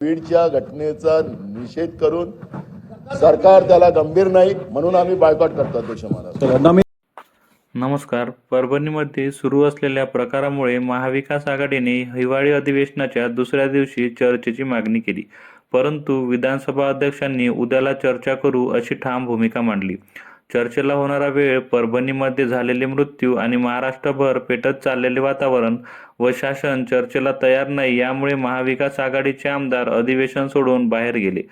बीडच्या घटनेचा निषेध करून सरकार त्याला गंभीर नाही म्हणून आम्ही बायकॉट करतो अध्यक्ष महाराज. नमस्कार. परभणीमध्ये सुरू असलेल्या प्रकारामुळे महाविकास आघाडीने हिवाळी अधिवेशनाच्या दुसऱ्या दिवशी चर्चेची मागणी केली. परंतु विधानसभा अध्यक्षांनी उद्याला चर्चा करू अशी ठाम भूमिका मांडली. चर्चेला होणारा वेळ परभणीमध्ये झालेले मृत्यू आणि महाराष्ट्रभर पेटत चाललेले वातावरण व शासन चर्चेला तयार नाही यामुळे महाविकास आघाडीचे आमदार अधिवेशन सोडून बाहेर गेले.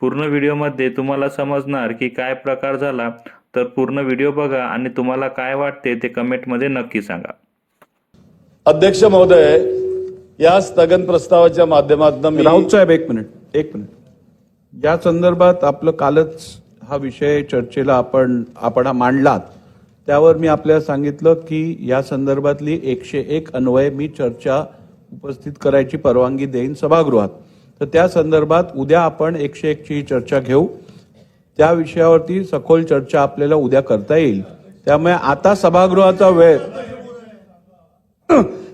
पूर्ण व्हिडिओमध्ये तुम्हाला समजणार की काय प्रकार झाला तर पूर्ण व्हिडिओ बघा आणि तुम्हाला काय वाटते ते कमेंटमध्ये नक्की सांगा. अध्यक्ष महोदय या स्थगन प्रस्तावाच्या माध्यमातून मी राऊत साहेब एक मिनिट एक मिनिट. या संदर्भात आपलं कालच हा विषय चर्चेला आपण आपण मांडलात. त्यावर मी आपल्याला सांगितलं की या संदर्भातली एकशे एक अन्वय मी चर्चा उपस्थित करायची परवानगी देईन सभागृहात. तर त्या संदर्भात उद्या आपण एकशे एकची ही चर्चा घेऊ. त्या विषयावरती सखोल चर्चा आपल्याला उद्या करता येईल. त्यामुळे आता सभागृहाचा वेळ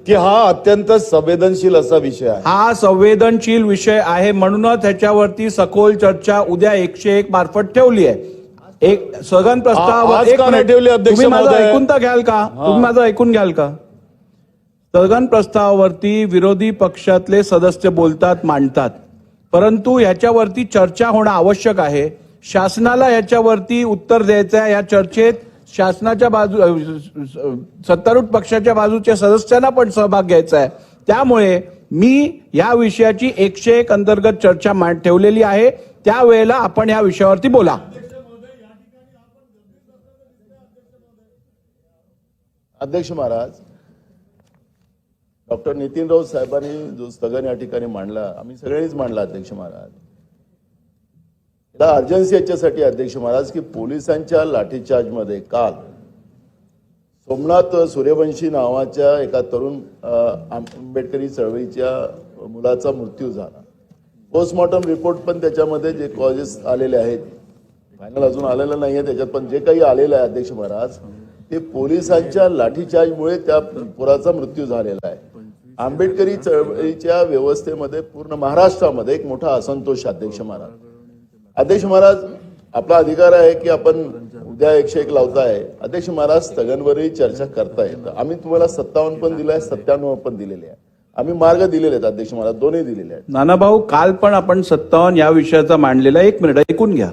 की हा अत्यंत संवेदनशील असा विषय आहे. हा संवेदनशील विषय आहे म्हणूनच ह्याच्यावरती सखोल चर्चा उद्या एकशे एक मार्फत ठेवली आहे. एक सगन प्रस्ताव आज एक का नाही मिनिट. ठेवली, अध्यक्ष तुम्ही माझं महोदय? ऐकून तर घ्याल का? तुम्ही माझं ऐकून घ्याल का? स्थगन प्रस्तावावरती विरोधी पक्षातले सदस्य बोलतात मांडतात. परंतु याच्यावरती चर्चा होणं आवश्यक आहे. शासनाला याच्यावरती उत्तर द्यायचं आहे. या चर्चेत शासनाच्या बाजू सत्तारूढ पक्षाच्या बाजूच्या सदस्यांना पण सहभाग घ्यायचा आहे. त्यामुळे मी या विषयाची एकशे एक अंतर्गत चर्चा मांड ठेवलेली आहे. त्यावेळेला आपण या विषयावरती बोला. अध्यक्ष महाराज डॉक्टर नितीन राऊत साहेबांनी जो स्थगन या ठिकाणी मांडला आम्ही सगळ्यांनीच मांडला अध्यक्ष महाराज. अर्जन्सी याच्यासाठी अध्यक्ष महाराज की पोलिसांच्या लाठीचार्जमध्ये काल सोमनाथ सूर्यवंशी नावाच्या एका तरुण आंबेडकरी चळवळीच्या मुलाचा मृत्यू झाला. पोस्टमॉर्टम रिपोर्ट पण त्याच्यामध्ये जे कॉजेस आलेले आहेत फायनल अजून आलेलं नाहीये त्याच्यात पण जे काही आलेलं आहे अध्यक्ष महाराज ते पोलिसांच्या लाठीचार्जमुळे त्या पुराचा मृत्यू झालेला आहे. आंबेडकरी चळवळीच्या व्यवस्थेमध्ये पूर्ण महाराष्ट्रामध्ये एक मोठा असंतोष अध्यक्ष महाराज. अध्यक्ष महाराज आपला अधिकार आहे की आपण उद्या एकशे एक लावताय अध्यक्ष महाराज स्थगनवरही चर्चा करताय तर आम्ही तुम्हाला सत्तावन्न पण दिलाय सत्त्याण्णव पण दिलेले आहे. आम्ही मार्ग दिलेले आहेत अध्यक्ष महाराज दोन्ही दिलेले आहेत. नानाभाऊ काल पण आपण सत्तावन्न या विषयाचा मांडलेला एक मिनिट ऐकून घ्या.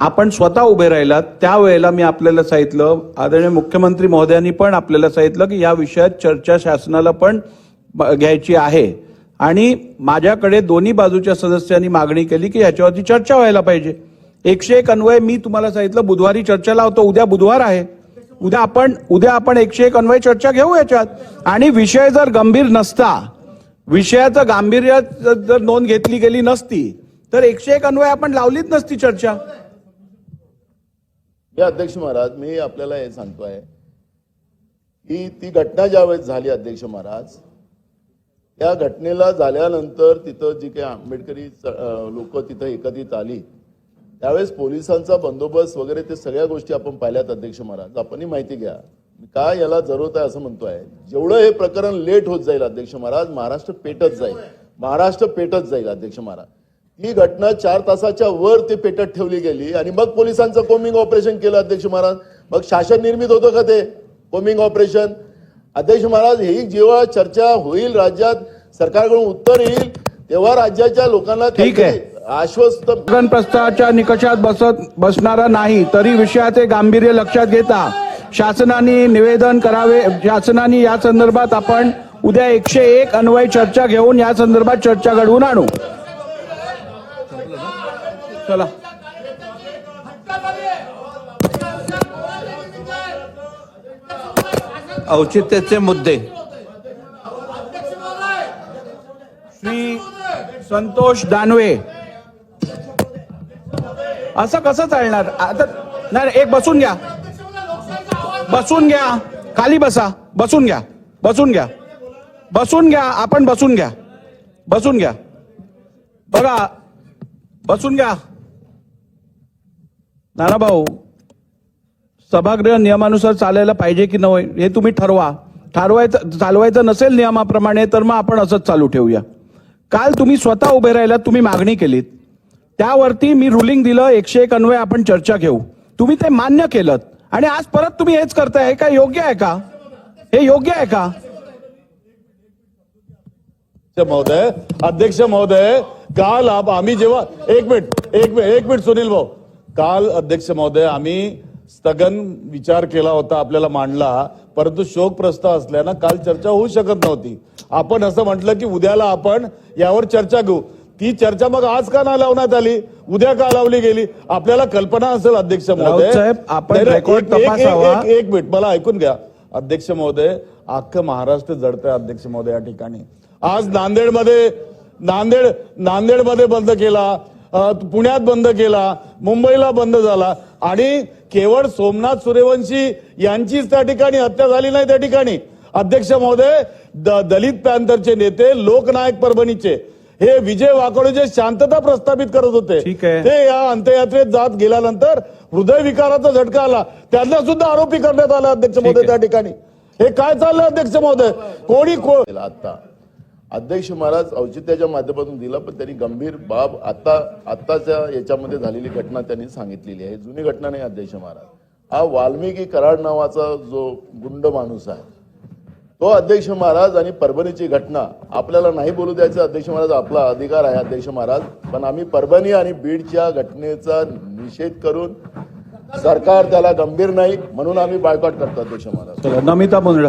आपण स्वतः उभे राहिलात त्यावेळेला मी आपल्याला सांगितलं आदरणीय मुख्यमंत्री महोदयांनी पण आपल्याला सांगितलं की या विषयात चर्चा शासनाला पण घ्यायची आहे. आणि माझ्याकडे दोन्ही बाजूच्या सदस्यांनी मागणी केली की याच्यावरती चर्चा व्हायला पाहिजे. एकशे एक अन्वय मी तुम्हाला सांगितलं बुधवारी चर्चा लावतो उद्या बुधवार आहे. उद्या आपण उद्या आपण एकशे एक अन्वय चर्चा घेऊ याच्यात. आणि विषय जर गंभीर नसता विषयाचं गांभीर्य जर नोंद घेतली गेली नसती तर एकशे एक अन्वय आपण लावलीच नसती चर्चा. मी अध्यक्ष महाराज मी आपल्याला हे सांगतोय की ती घटना ज्यावेळेस झाली अध्यक्ष महाराज त्या घटनेला झाल्यानंतर तिथं जी काही आंबेडकरी लोक तिथं एकत्रित आली त्यावेळेस पोलिसांचा बंदोबस्त वगैरे ते सगळ्या गोष्टी आपण पाहिल्यात अध्यक्ष महाराज. आपणही माहिती घ्या. काय याला जरूरत आहे असं म्हणतोय? जेवढं हे प्रकरण लेट होत जाईल अध्यक्ष महाराज महाराष्ट्र पेटत जाईल. महाराष्ट्र पेटत जाईल अध्यक्ष महाराज. ही घटना चार तासाच्या वर ते पेटत ठेवली गेली आणि मग पोलिसांचं कोमिंग ऑपरेशन केलं अध्यक्ष महाराज. मग शासन निर्मित होतं का ते? Combing operation. अध्यक्ष महाराज ही जेव्हा चर्चा होईल राज्यात सरकारकडून उत्तर येईल तेव्हा राज्याच्या लोकांना ठीक आहे. आश्वस्त प्रस्तावाच्या निकषात बसत बसणारा नाही तरी विषयाचे गांभीर्य लक्षात घेता. शासनाने निवेदन करावे शासनाने या संदर्भात आपण उद्या एकशे एक अन्वय चर्चा घेऊन या संदर्भात चर्चा घडवून आणू. चला. औचित्याचे मुद्दे. श्री संतोष दानवे. असं कसं चालणार? आता नाही एक बसून घ्या. बसून घ्या. खाली बसा. बसून घ्या. बसून घ्या. बसून घ्या. आपण बसून घ्या. बसून घ्या. बघा. बसून घ्या. नाना भाऊ सभागृह नियमानुसार चालायला पाहिजे की नाही हे तुम्ही ठरवा. ठरवायचं चालवायचं नसेल नियमाप्रमाणे तर मग आपण असंच चालू ठेवूया. काल तुम्ही स्वतः उभे राहिलात तुम्ही मागणी केलीत. त्यावरती मी रुलिंग दिलं एकशे एक अन्वय आपण चर्चा घेऊ. तुम्ही ते मान्य केलं आणि आज परत तुम्ही हेच करताय हे काय योग्य आहे का? हे योग्य आहे का? महोदय अध्यक्ष महोदय काल आप आम्ही जेव्हा एक मिनिट एक मिनिट एक मिनिट सुनील भाऊ. काल अध्यक्ष महोदय आम्ही स्थगन विचार केला होता आपल्याला मांडला परंतु शोक प्रस्ताव असल्यानं काल चर्चा होऊ शकत नव्हती. आपण असं म्हटलं की उद्याला आपण यावर चर्चा घेऊ. ती चर्चा मग आज का नाही लावण्यात आली? उद्या का लावली गेली? आपल्याला कल्पना असेल अध्यक्ष महोदय. आपण एक- मिनिट मला ऐकून घ्या. अध्यक्ष महोदय अख्खं महाराष्ट्र जडतंय अध्यक्ष महोदय या ठिकाणी. आज नांदेडमध्ये नांदेड नांदेडमध्ये बंद केला पुण्यात बंद केला मुंबईला बंद झाला. आणि केवळ सोमनाथ सूर्यवंशी यांचीच त्या ठिकाणी हत्या झाली नाही त्या ठिकाणी. अध्यक्ष महोदय द- दलित पॅंथरचे नेते लोकनायक परभणीचे हे विजय वाकडे जे शांतता प्रस्थापित करत होते. ठीक आहे. ते या अंत्ययात्रेत जात गेल्यानंतर हृदय विकाराचा झटका आला. त्यांना सुद्धा आरोपी करण्यात आला अध्यक्ष महोदय. त्या ठिकाणी. हे काय चाललंय अध्यक्ष महोदय? कोणी आता अध्यक्ष महाराज औचित्याच्या माध्यमातून दिला पण त्यांनी गंभीर बाब आता आत्ताच्या याच्यामध्ये झालेली घटना त्यांनी सांगितलेली आहे. जुनी घटना नाही अध्यक्ष महाराज. हा वाल्मिकी कराड नावाचा जो गुंड माणूस आहे तो अध्यक्ष महाराज आणि परभणीची घटना आपल्याला नाही बोलू द्यायचं अध्यक्ष महाराज आपला अधिकार आहे अध्यक्ष महाराज पण आम्ही परभणी आणि बीडच्या घटनेचा निषेध करून सरकार त्याला गंभीर नाही म्हणून आम्ही बायकॉट करतो अध्यक्ष महाराज. नमिता मुंदडा